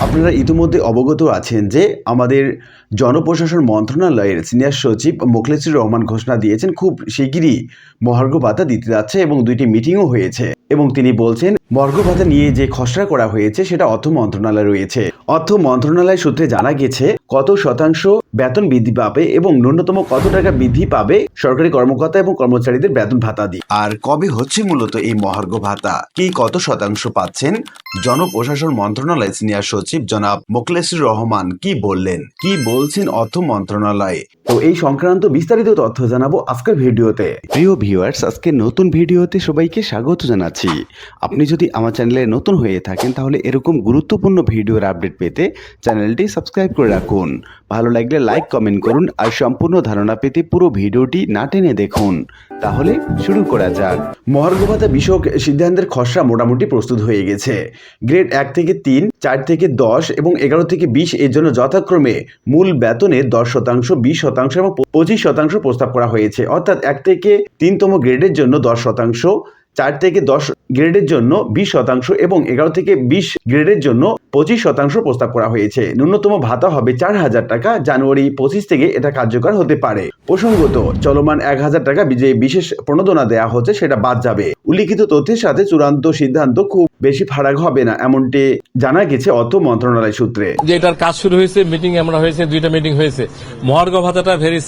আপনারা ইতিমধ্যে অবগত আছেন যে আমাদের জনপ্রশাসন মন্ত্রণালয়ের সিনিয়র সচিব মোখলেসুর রহমান ঘোষণা দিয়েছেন, খুব শিগগিরই মহার্ঘ ভাতা দিতে যাচ্ছে এবং দুইটি মিটিংও হয়েছে। এবং তিনি বলছেন মর্গ ভাতা নিয়ে যে খসড়া করা হয়েছে, সেটা অর্থ মন্ত্রণালয় রয়েছে। অর্থ মন্ত্রণালয় সূত্রে জানা গেছে কত শতাংশ বেতন বৃদ্ধি পাবে এবং ন্যূনতম কত টাকা বৃদ্ধি পাবে সরকারি কর্মকর্তা এবং কর্মচারীদের বেতন ভাতা দিয়ে? আর কবে হচ্ছে মূলত এই মহার্ঘ ভাতা? কি কত শতাংশ পাচ্ছেন? জনপ্রশাসন মন্ত্রণালয় সিনিয়র সচিব জনাব মোখলেসুর রহমান কি বললেন? কি বলছেন অর্থ মন্ত্রণালয়? তো এই সংক্রান্ত বিস্তারিত তথ্য জানাব আজকের ভিডিওতে। প্রিয় ভিউয়ার্স আজকে নতুন ভিডিওতে সবাইকে স্বাগত জানাচ্ছি। আপনি যদি আমার চ্যানেলে নতুন হয়ে থাকেন তাহলে এরকম গুরুত্বপূর্ণ ভিডিওর আপডেট পেতে চ্যানেলটি সাবস্ক্রাইব করে রাখুন। ভালো লাগলে লাইক কমেন্ট করুন আর সম্পূর্ণ ধারণা পেতে পুরো ভিডিওটি না টেনে দেখুন। তাহলে শুরু করা যাক। মহার্ঘ ভাতা বিষয়ক সিদ্ধান্তের খসড়া মোটামুটি প্রস্তুত হয়ে গেছে। গ্রেড এক থেকে তিন, চার থেকে দশ এবং এগারো থেকে বিশ এর জন্য যথাক্রমে মূল বেতনে দশ শতাংশ, বিশ শতাংশ এবং পঁচিশ শতাংশ প্রস্তাব করা হয়েছে। অর্থাৎ এক থেকে তিনতম গ্রেডের জন্য দশ শতাংশ, চার থেকে দশ গ্রেডের জন্য বিশ শতাংশ এবং এগারো থেকে বিশ গ্রেডের জন্য পঁচিশ শতাংশ প্রস্তাব করা হয়েছে। ন্যূনতম ভাতা হবে চার হাজার টাকা জানুয়ারি পঁচিশ থেকে এটা কার্যকর হতে পারে। প্রসঙ্গত চলমান এক হাজার টাকা যে বিশেষ প্রণোদনা দেওয়া হচ্ছে সেটা বাদ যাবে। উল্লিখিত তথ্যের সাথে চূড়ান্ত সিদ্ধান্ত খুব বেশি ফারাক হবে না এমনটি জানা গেছে অর্থ মন্ত্রণালয় সূত্রে। যে এটার কাজ শুরু হয়েছে মিটিং আমরা হয়েছে দুইটা মিটিং হয়েছে। মহার্ঘ ভাতাটা ভেরি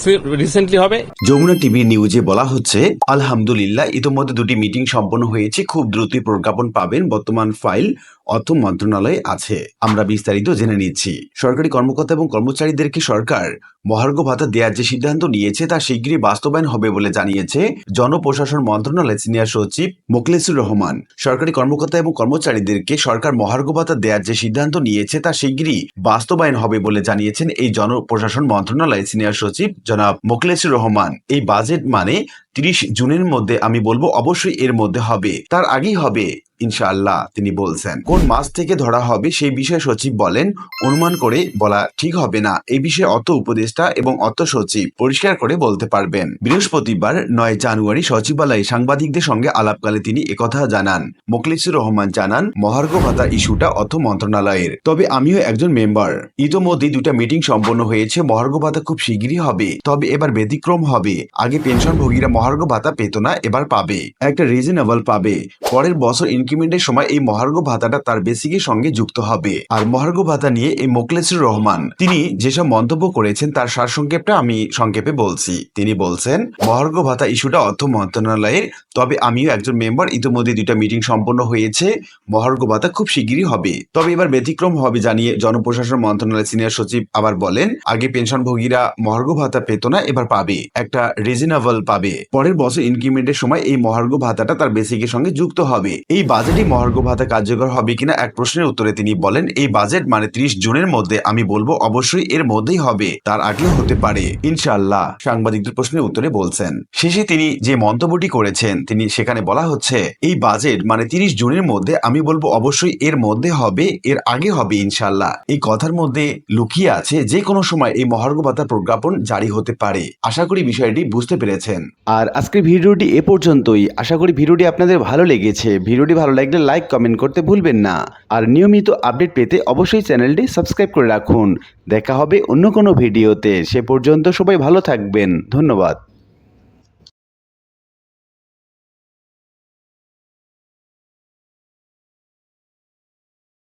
রিসেন্টলি হবে। যমুনা টিভি নিউজে বলা হচ্ছে আলহামদুলিল্লাহ ইতোমধ্যে দুটি মিটিং সম্পন্ন হয়েছে খুব দ্রুতই প্রজ্ঞাপন পাবেন বর্তমান ফাইল অর্থ মন্ত্রণালয়ে আছে। আমরা বিস্তারিত জেনে নিচ্ছি। সরকারি কর্মকর্তা এবং কর্মচারীদেরকে সরকার মহার্ঘ ভাতা দেওয়ার যে সিদ্ধান্ত নিয়েছে তা শীঘ্রই বাস্তবায়ন হবে বলে জানিয়েছে জনপ্রশাসন মন্ত্রণালয় সিনিয়র সচিব মোখলেসুর রহমান। সরকারি কর্মকর্তা এবং কর্মচারীদেরকে সরকার মহার্ঘ ভাতা দেওয়ার যে সিদ্ধান্ত নিয়েছে তা শীঘ্রই বাস্তবায়ন হবে বলে জানিয়েছেন এই জনপ্রশাসন মন্ত্রণালয় সিনিয়র সচিব জনাব মোখলেসুর রহমান। এই বাজেট মানে তিরিশ জুনের মধ্যে আমি বলব অবশ্যই এর মধ্যে হবে। তার আগেই হবে, ইনশাআল্লাহ, তিনি বলছেন। কোন মাস থেকে ধরা হবে সেই বিষয়ে সচিব বলেন, অনুমান করে বলা ঠিক হবে না। এই বিষয়ে অর্থ উপদেষ্টা এবং অর্থ সচিব পরিষ্কার করে বলতে পারবেন। বৃহস্পতিবার নয় জানুয়ারি সচিবালয়ে সাংবাদিকদের সঙ্গে আলাপকালে তিনি একথা জানান। মোখলিসুর রহমান জানান, মহার্ঘ ভাতা ইস্যুটা অর্থ মন্ত্রণালয়ের। তবে আমিও একজন মেম্বার। ইতোমধ্যে দুটা মিটিং সম্পন্ন হয়েছে, মহার্ঘ ভাতা খুব শিগগিরই হবে। তবে এবার ব্যতিক্রম হবে। আগে পেনশনভোগীরা মহার্ঘ ভাতা পেত না, এবার পাবে। একটা রিজনেবল পাবে। পরের বছর ইনক্রিমেন্টের সময় এই মহার্ঘ ভাতাটা তার বেসিকের সঙ্গে যুক্ত হবে। আর মহার্ঘ ভাতা নিয়ে এই মোকলেসুর রহমান, তিনি যেসব মন্তব্য করেছেন তার সারসংক্ষেপটা আমি সংক্ষেপে বলছি। তিনি বলছেন মহার্ঘ ভাতা ইস্যুটা অর্থ মন্ত্রণালয়ের, তবে আমিও একজন মেম্বার, ইতিমধ্যে দুইটা মিটিং সম্পন্ন হয়েছে। মহার্ঘ ভাতা খুব শিগগিরই হবে। তবে এবার ব্যতিক্রম হবে জানিয়ে জনপ্রশাসন মন্ত্রণালয়ের সিনিয়র সচিব আবার বলেন, আগে পেনশনভোগীরা মহার্ঘ ভাতা পেত না, এবার পাবে। একটা রিজনেবল পাবে। পরের বছর ইনক্রিমেন্টের সময় এই মহার্ঘ ভাতাটা তার বেসিকের সঙ্গে যুক্ত হবে। এই বাজেটই মহার্ঘ ভাতা কার্যকর হবে কিনা এক প্রশ্নের উত্তরে তিনি বলেন, এই বাজেট মানে ত্রিশ জুনের মধ্যে, আমি বলব অবশ্যই এর মধ্যেই হবে। তার আগেও হতে পারে, ইনশাআল্লাহ, সাংবাদিকদের প্রশ্নের উত্তরে বলছেন। শেষে তিনি যে মন্তব্যটি করেছেন, তিনি সেখানে বলা হচ্ছে, এই বাজেট মানে তিরিশ জুনের মধ্যে আমি বলব অবশ্যই এর মধ্যে হবে, এর আগে হবে ইনশাল্লাহ এই কথার মধ্যে লুকিয়ে আছে যে কোনো সময় এই মহার্ঘ ভাতার প্রজ্ঞাপন জারি হতে পারে। আশা করি বিষয়টি বুঝতে পেরেছেন। আর আজকের ভিডিওটি এ পর্যন্তই। আশা করি ভিডিওটি আপনাদের ভালো লেগেছে। ভিডিওটি ভালো লাগলে লাইক, কমেন্ট করতে ভুলবেন না। আর নিয়মিত আপডেট পেতে অবশ্যই চ্যানেলটি সাবস্ক্রাইব করে রাখুন। দেখা হবে অন্য কোনো ভিডিওতে। সে পর্যন্ত সবাই ভালো থাকবেন। ধন্যবাদ।